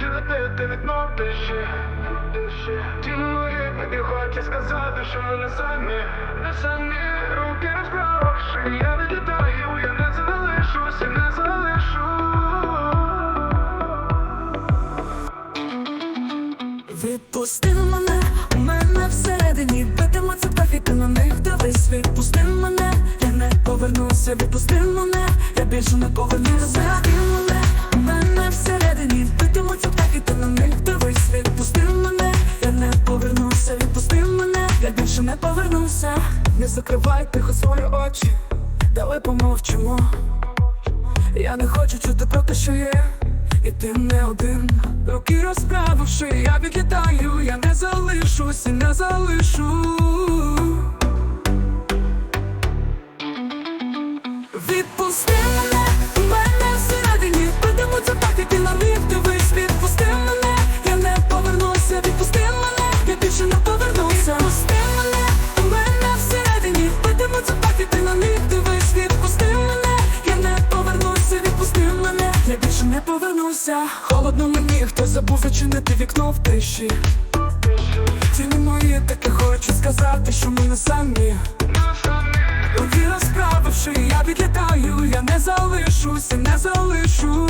Тілити вікно тиші Ті мої мені хоче сказати, що не самі Не самі. Руки розправивши Я відлітаю, я не залишусь і не залишу. Відпусти мене, у мене всередині. Битимуться птахи, на них дивись. Відпусти мене, я не повернуся, відпусти мене, я більше не повернуся повернуся Не закривай тихо свої очі, давай помовчимо. Я не хочу чути про те, що є, і ти не один. Руки розправивши, я відлітаю, я не залишусь і не залишу. Не Холодно мені, хто забув зачинити вікно в тиші. Ціни мої таке хочу сказати, що ми не самі. Руки розправивши, я відлітаю, я не залишуся, не залишу.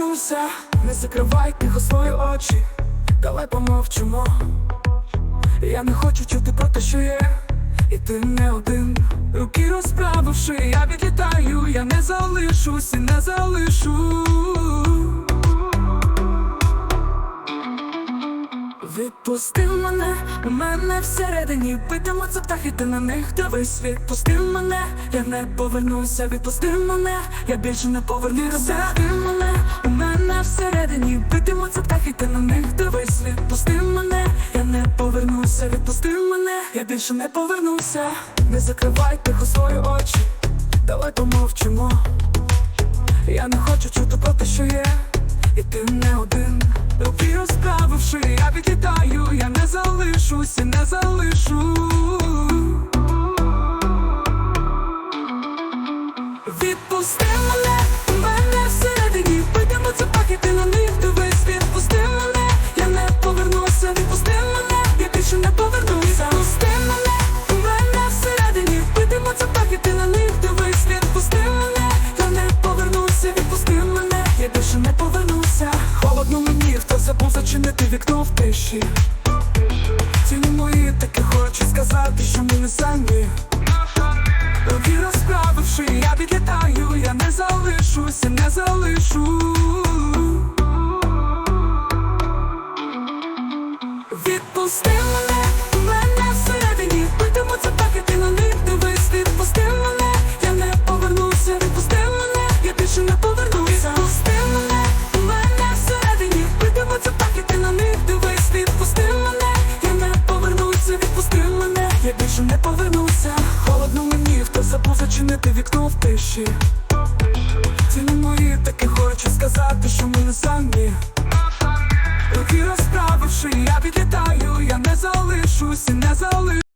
Не повернуся. Не закривай тихо свої очі, давай помовчимо. Я не хочу чути про те, що є, і ти не один. Руки розправивши, я відлітаю, я не залишусь і не залишу. Відпусти мене, у мене всередині. Битимуться птахи, ти на них дивись. Відпусти мене, я не повернуся, відпусти мене, я більше не повернуся. Відпусти мене, у мене всередині. Битимуться птахи, ти на них дивись. Відпусти мене, я не повернуся, відпусти мене, я більше не повернуся. Не закривай тихо свої очі, давай помовчимо. Я не хочу чути про те, що є, і ти не один Руки розправивши, я відлітаю, я не залишусь не залишу. Повернуся. Холодно мені, хто забув зачинити вікно в тиші. Ціни мої таки хочу сказати, що ми не самі. Руки розправивши, я відлітаю, я не залишуся, не залишу. Більше повернуся. Холодно мені, хто забув зачинити вікно в тиші. Ціни мої таки хочу сказати, що ми не самі. Руки розправивши, я відлітаю, я не залишусь і не залишу